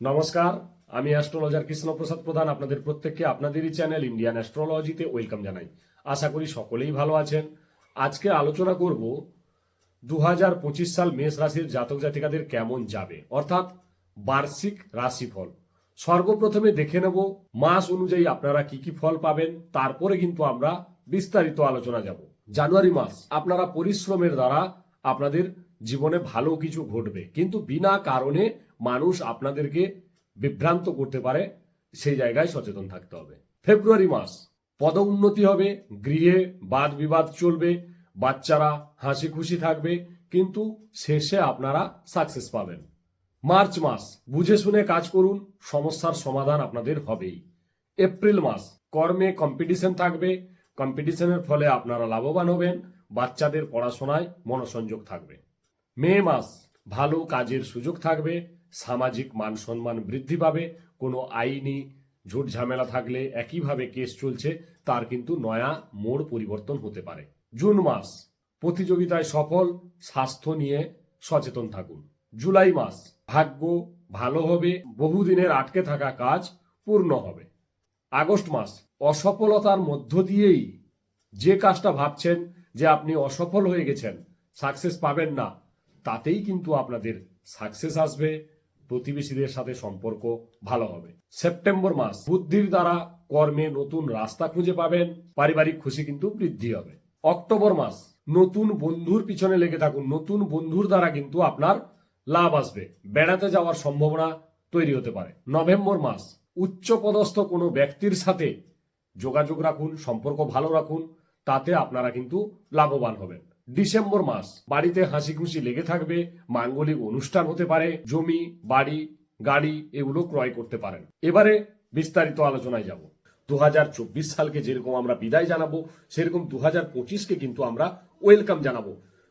নমস্কার, আমি অ্যাস্ট্রোলজার কৃষ্ণপ্রসাদ প্রধান, আপনাদের প্রত্যেককে আপনাদেরই চ্যানেল ইন্ডিয়ান অ্যাস্ট্রোলজিতে ওয়েলকাম জানাই। আশা করি সকলেই ভালো আছেন। আজকে আলোচনা করব দু হাজার পঁচিশ সাল মেষ রাশির জাতক জাতিকাদের কেমন যাবে, অর্থাৎ বার্ষিক রাশিফল। সর্বপ্রথমে দেখে নেব মাস অনুযায়ী আপনারা কি কি ফল পাবেন, তারপরে কিন্তু আমরা বিস্তারিত আলোচনা যাব। জানুয়ারি মাস, আপনারা পরিশ্রমের দ্বারা আপনাদের জীবনে ভালো কিছু ঘটবে, কিন্তু বিনা কারণে মানুষ আপনাদেরকে বিভ্রান্ত করতে পারে, সেই জায়গায় সচেতন থাকতে হবে। ফেব্রুয়ারি মাস, পদোন্নতি হবে, গৃহে বাদ বিবাদ চলবে, বাচ্চারা হাসি খুশি থাকবে, কিন্তু শেষে আপনারা সাকসেস পাবেন। মার্চ মাস, বুঝে শুনে কাজ করুন, সমস্যার সমাধান আপনাদের হবেই। এপ্রিল মাস, কর্মে কম্পিটিশন থাকবে কম্পিটিশনের ফলে আপনারা লাভবান হবেন, বাচ্চাদের পড়াশোনায় মনোসংযোগ থাকবে। মে মাস, ভালো কাজের সুযোগ থাকবে সামাজিক মান সম্মান বৃদ্ধি পাবে, কোনো আইনি ঝুট ঝামেলা থাকলে একইভাবে কেস চলছে, তার কিন্তু নয়া মোড় পরিবর্তন হতে পারে। জুন মাস, প্রতিযোগিতায় সফল, স্বাস্থ্য নিয়ে সচেতন থাকুন। জুলাই মাস, ভাগ্য ভালো হবে, বহুদিনের আটকে থাকা কাজ পূর্ণ হবে। আগস্ট মাস, অসফলতার মধ্য দিয়েই যে কাজটা ভাবছেন, যে আপনি অসফল হয়ে গেছেন, সাকসেস পাবেন না, তাতেই কিন্তু আপনাদের সাকসেস আসবে প্রতিবেশীদের সাথে সম্পর্ক ভালো হবে। সেপ্টেম্বর মাস, বুদ্ধির দ্বারা কর্মে নতুন রাস্তা খুঁজে পাবেন, পারিবারিক খুশি কিন্তু বৃদ্ধি হবে। অক্টোবর মাস, নতুন বন্ধুর পিছনে লেগে থাকুন, নতুন বন্ধুর দ্বারা কিন্তু আপনার লাভ আসবে। বেড়াতে যাওয়ার সম্ভাবনা তৈরি হতে পারে। নভেম্বর মাস, উচ্চপদস্থ কোনো ব্যক্তির সাথে যোগাযোগ রাখুন, সম্পর্ক ভালো রাখুন, তাতে আপনারা কিন্তু লাভবান হবেন। ডিসেম্বর মাস। বাড়িতে হাসি খুশি লেগে থাকবে, মাঙ্গলিক অনুষ্ঠান হতে পারে, জমি, বাড়ি, গাড়ি এগুলো ক্রয় করতে পারেন। এবারে বিস্তারিত আলোচনায় যাব। দু হাজার চব্বিশ সালকে যেরকম আমরা বিদায় জানাব, সেরকম দু হাজার পঁচিশকে কিন্তু আমরা ওয়েলকাম জানাব।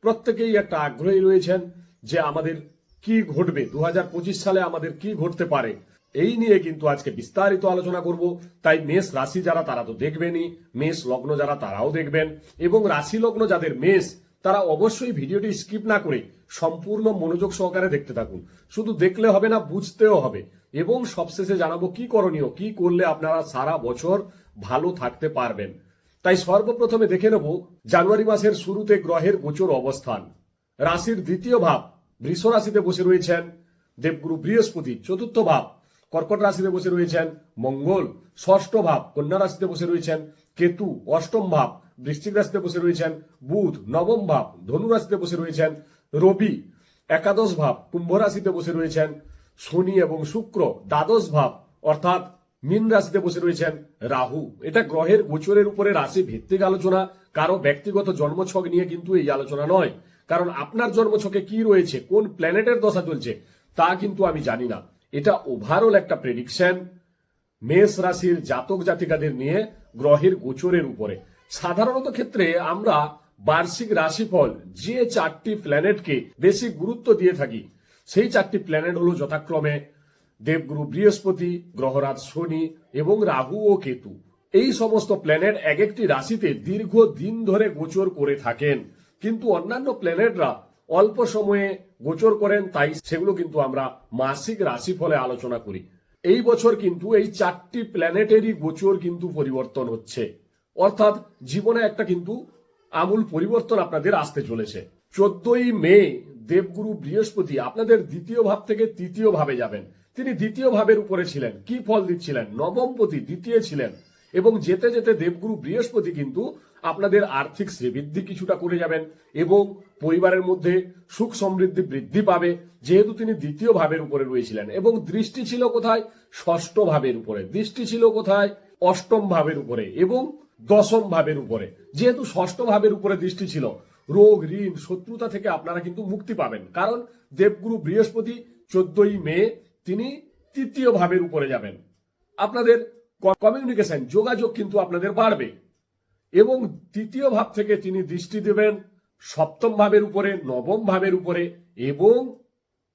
প্রত্যেকেই একটা আগ্রহী রয়েছেন যে আমাদের কি ঘটবে? দু হাজার পঁচিশ সালে আমাদের কি ঘটতে পারে? এই নিয়ে কিন্তু আজকে বিস্তারিত আলোচনা করব। তাই মেষ রাশি যারা, তারা তো দেখবেনই। মেষ লগ্ন যারা, তারাও দেখবেন। এবং রাশি লগ্ন যাদের মেষ, তারা অবশ্যই ভিডিওটি স্কিপ না করে সম্পূর্ণ মনোযোগ সহকারে দেখতে থাকুন। শুধু দেখলে হবে না, বুঝতেও হবে। এবং সবশেষে জানাব কি করণীয়, কি করলে আপনারা সারা বছর ভালো থাকতে পারবেন। তাই সর্বপ্রথমে দেখে নেব, জানুয়ারি মাসের শুরুতে গ্রহের গোচর অবস্থান। রাশির দ্বিতীয় ভাব বৃষ রাশিতে বসে রয়েছেন দেবগুরু বৃহস্পতি, চতুর্থ ভাব, কর্কট রাশিতে বসে রয়েছেন মঙ্গল, ষষ্ঠ ভাব, কন্যা রাশিতে বসে রয়েছেন কেতু, অষ্টম ভাব, বৃশ্চিক রাশিতে বসে রয়েছেন বুধ, নবম ভাব, ধনু রাশিতে বসে রয়েছেন রবি, একাদশ ভাব, কুম্ভ রাশিতে বসে রয়েছেন শনি এবং শুক্র, দ্বাদশ ভাব, অর্থাৎ মীন রাশিতে বসে রয়েছেন রাহু। এটা গ্রহের গোচরের উপরে রাশি ভিত্তিক আলোচনা, কারও ব্যক্তিগত জন্মছক নিয়ে কিন্তু এই আলোচনা নয়। কারণ আপনার জন্মছকে কি রয়েছে, কোন প্ল্যানেটের দশা চলছে, তা কিন্তু আমি জানি না। এটা ওভারঅল একটা প্রেডিকশন মেষ রাশির জাতক জাতিকাদের নিয়ে গ্রহের গোচরের উপরে। সাধারণত ক্ষেত্রে আমরা বার্ষিক রাশিফল যে চারটি প্ল্যানেটকে বেশি গুরুত্ব দিয়ে থাকি, সেই চারটি প্ল্যানেট হলো যথাক্রমে দেবগুরু বৃহস্পতি, গ্রহরাজ শনি এবং রাহু ও কেতু। এই সমস্ত প্ল্যানেট এক একটি রাশিতে দীর্ঘ দিন ধরে গোচর করে থাকেন। কিন্তু অন্যান্য প্ল্যানেটরা অল্প সময়ে গোচর করেন, তাই সেগুলো কিন্তু আমরা মাসিক রাশিফলে আলোচনা করি। এই বছর কিন্তু এই চারটি প্ল্যানেটেরই গোচর কিন্তু পরিবর্তন হচ্ছে। অর্থাৎ জীবনে একটা কিন্তু আমূল পরিবর্তন আপনাদের আসতে চলেছে। চোদ্দই মে, দেবগুরু বৃহস্পতি আপনাদের দ্বিতীয় ভাব থেকে তৃতীয় ভাবে যাবেন। তিনি দ্বিতীয় ভাবের উপরে ছিলেন। কি ফল দিচ্ছিলেন? নবমপতি দ্বিতীয় ছিলেন। এবং যেতে যেতে দেবগুরু বৃহস্পতি কিন্তু আপনাদের আর্থিক শ্রীবৃদ্ধি কিছুটা করে যাবেন এবং পরিবারের মধ্যে সুখ সমৃদ্ধি বৃদ্ধি পাবে, যেহেতু তিনি দ্বিতীয় ভাবের উপরে রয়েছিলেন এবং দৃষ্টি ছিল কোথায়? ষষ্ঠ ভাবের উপরে। দৃষ্টি ছিল কোথায়? অষ্টম ভাবের উপরে এবং দশম ভাবের উপরে। যেহেতু ষষ্ঠ ভাবের উপরে দৃষ্টি ছিল, রোগ, ঋণ, শত্রুতা থেকে আপনারা কিন্তু মুক্তি পাবেন। কারণ দেবগুরু বৃহস্পতি চোদ্দই মে তিনি তৃতীয় ভাবের উপরে যাবেন। আপনাদের কমিউনিকেশন যোগাযোগ কিন্তু আপনাদের বাড়বে। এবং তৃতীয় ভাব থেকে তিনি দৃষ্টি দেবেন সপ্তম ভাবের উপরে, নবম ভাবের উপরে এবং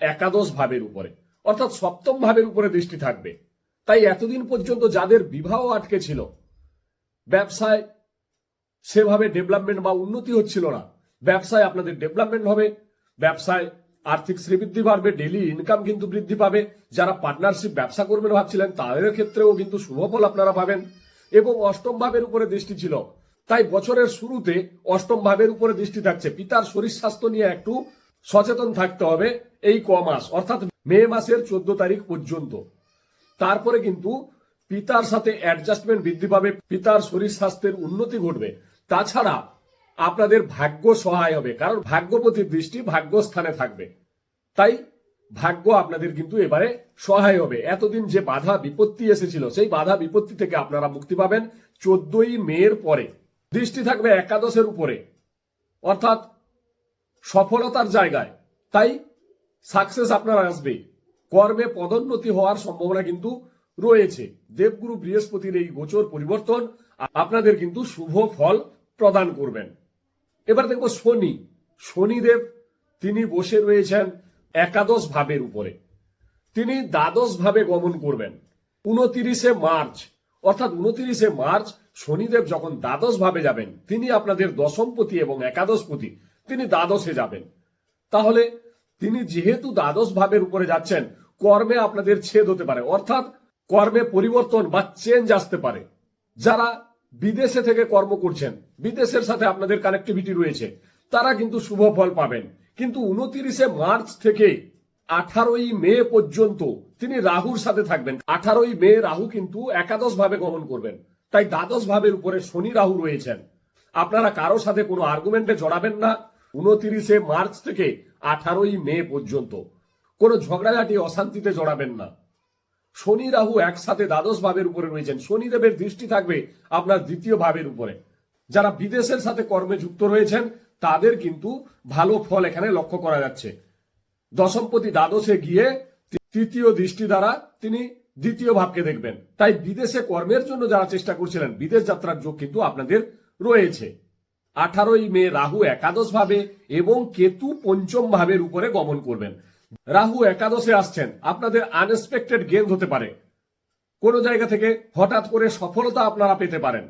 একাদশ ভাবের উপরে। অর্থাৎ সপ্তম ভাবের উপরে দৃষ্টি থাকবে। তাই এতদিন পর্যন্ত যাদের বিবাহ আটকে ছিল, ব্যবসায় সেভাবে ডেভেলপমেন্ট বা উন্নতি হচ্ছিল না। ব্যবসায় আপনাদের ডেভেলপমেন্ট হবে, ব্যবসায় আর্থিক শ্রীবৃদ্ধি বাড়বে ডেলি ইনকাম কিন্তু বৃদ্ধি পাবে। যারা পার্টনারশিপ ব্যবসা করবেন ভাবছিলেন, তাদের ক্ষেত্রেও কিন্তু শুভ ফল আপনারা পাবেন। এবং অষ্টম ভাবের উপরে দৃষ্টি ছিল। তাই বছরের শুরুতে অষ্টম ভাবের উপরে দৃষ্টি থাকছে। পিতার শরীর স্বাস্থ্য নিয়ে একটু সচেতন থাকতে হবে এই ক মাস, অর্থাৎ মে মাসের চোদ্দ তারিখ পর্যন্ত। তারপরে কিন্তু পিতার সাথে অ্যাডজাস্টমেন্ট বৃদ্ধি পাবে, পিতার শরীর স্বাস্থ্যের উন্নতি ঘটবে। তাছাড়া আপনাদের ভাগ্য সহায় হবে, কারণ ভাগ্যপতির দৃষ্টি ভাগ্য স্থানে থাকবে। তাই ভাগ্য আপনাদের কিন্তু এবারে সহায় হবে। এতদিন যে বাধা বিপত্তি এসেছিল, সেই বাধা বিপত্তি থেকে আপনারা মুক্তি পাবেন চোদ্দই মের পরে। দৃষ্টি থাকবে একাদশের উপরে। অর্থাৎ সফলতার জায়গায়। তাই সাকসেস আপনার আসবে। কর্মে পদোন্নতি হওয়ার সম্ভাবনা কিন্তু রয়েছে। দেবগুরু বৃহস্পতির এই গোচর পরিবর্তন আপনাদের কিন্তু শুভ ফল প্রদান করবেন। এবার দেখব শনি। শনিদেব তিনি বসে রয়েছেন একাদশ ভাবের উপরে। তিনি দ্বাদশ ভাবে গমন করবেন। উনতিরিশে মার্চ, অর্থাৎ উনতিরিশে মার্চ শনিদেব যখন দ্বাদশ ভাবে যাবেন, তিনি আপনাদের দশমপতি এবং একাদশপতি তিনি দ্বাদশে যাবেন। তাহলে তিনি যেহেতু দ্বাদশ ভাবের উপরে যাচ্ছেন, কর্মে আপনাদের ছেদ হতে পারে। অর্থাৎ কর্মে পরিবর্তন বা চেঞ্জ আসতে পারে। যারা বিদেশে থেকে কর্ম করছেন, বিদেশের সাথে আপনাদের কানেক্টিভিটি রয়েছে, তারা কিন্তু শুভ ফল পাবেন। কিন্তু উনতিরিশে মার্চ থেকে আঠারোই মে পর্যন্ত তিনি রাহুর সাথে থাকবেন। আঠারোই মে রাহু কিন্তু একাদশ ভাবে গমন করবেন। তাই দ্বাদশ ভাবের উপরে শনি রাহু রয়েছেন। আপনারা কারও সাথে কোনো আর্গুমেন্টে জড়াবেন না উনতিরিশে মার্চ থেকে আঠারোই মে পর্যন্ত। কোনো ঝগড়াঝাটি, অশান্তিতে জড়াবেন না। শনি রাহু একসাথে দ্বাদশ ভাবের উপরে রয়েছেন। শনিদেবের দৃষ্টি থাকবে আপনার দ্বিতীয় ভাবের উপরে। যারা বিদেশের সাথে কর্মে যুক্ত রয়েছেন তাদের কিন্তু ভালো ফল এখানে লক্ষ্য করা যাচ্ছে। দশমপতি দ্বাদশে গিয়ে তৃতীয় দৃষ্টি দ্বারা তিনি দ্বিতীয় ভাবকে দেখবেন। তাই বিদেশে কর্মের জন্য যারা চেষ্টা করছিলেন, বিদেশ যাত্রার যোগ কিন্তু আপনাদের রয়েছে। আঠারোই মে রাহু একাদশ ভাবে এবং কেতু পঞ্চম ভাবের উপরে গমন করবেন। রাহু একাদশে আসছেন, আপনাদের আনএক্সপেক্টেড গেন হতে পারে। কোনো জায়গা থেকে হঠাৎ করে সফলতা আপনারা পেতে পারেন।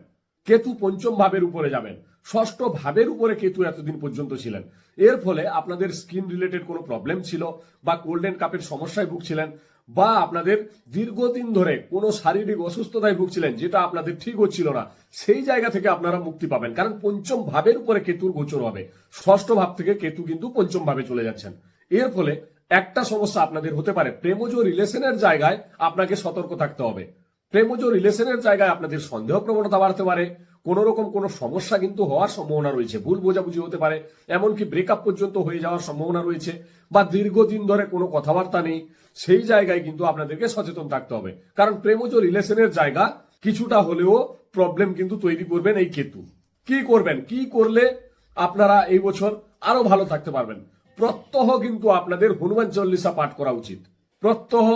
কেতু পঞ্চম ভাবের উপরে যাবেন। ষষ্ঠ ভাবের উপরে কেতু এতদিন পর্যন্ত ছিলেন। এর ফলে আপনাদের স্কিন রিলেটেড কোনো প্রবলেম ছিল বা গোল্ডেন কাপের সমস্যায় ভুগছিলেন বা আপনাদের দীর্ঘদিন ধরে কোনো শারীরিক অসুস্থতায় ভুগছিলেন, যেটা আপনাদের ঠিক হচ্ছিল না, সেই জায়গা থেকে আপনারা মুক্তি পাবেন। কারণ পঞ্চম ভাবের উপরে কেতুর গোচর হবে। ষষ্ঠ ভাব থেকে কেতু কিন্তু পঞ্চম ভাবে চলে যাচ্ছেন। এর ফলে একটা সমস্যা আপনাদের হতে পারে। প্রেমজ রিলেশনের জায়গায় আপনাকে সতর্ক থাকতে হবে। প্রেমজ রিলেশনের জায়গায় আপনাদের সন্দেহ প্রবণতা বাড়তে পারে। কোন রকম কোনো সমস্যা কিন্তু হওয়ার সম্ভাবনা রয়েছে। ভুল বোঝাবুঝি হতে পারে। এমনকি ব্রেকআপ পর্যন্ত হয়ে যাওয়ার সম্ভাবনা রয়েছে বা দীর্ঘদিন ধরে কোনো কথাবার্তা নেই। সেই জায়গায় কিন্তু আপনাদেরকে সচেতন থাকতে হবে। কারণ প্রেমজ রিলেশনের জায়গা কিছুটা হলেও প্রবলেম কিন্তু তৈরি করবেন এই কেতু। কি করবেন? কি করলে আপনারা এই বছর আরও ভালো থাকতে পারবেন? প্রত্যহ কিন্তু আপনাদের হনুমান চল্লিশা পাঠ করা উচিত। প্রত্যহ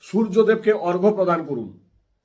সূর্যদেবকে অর্ঘ্য প্রদান করুন।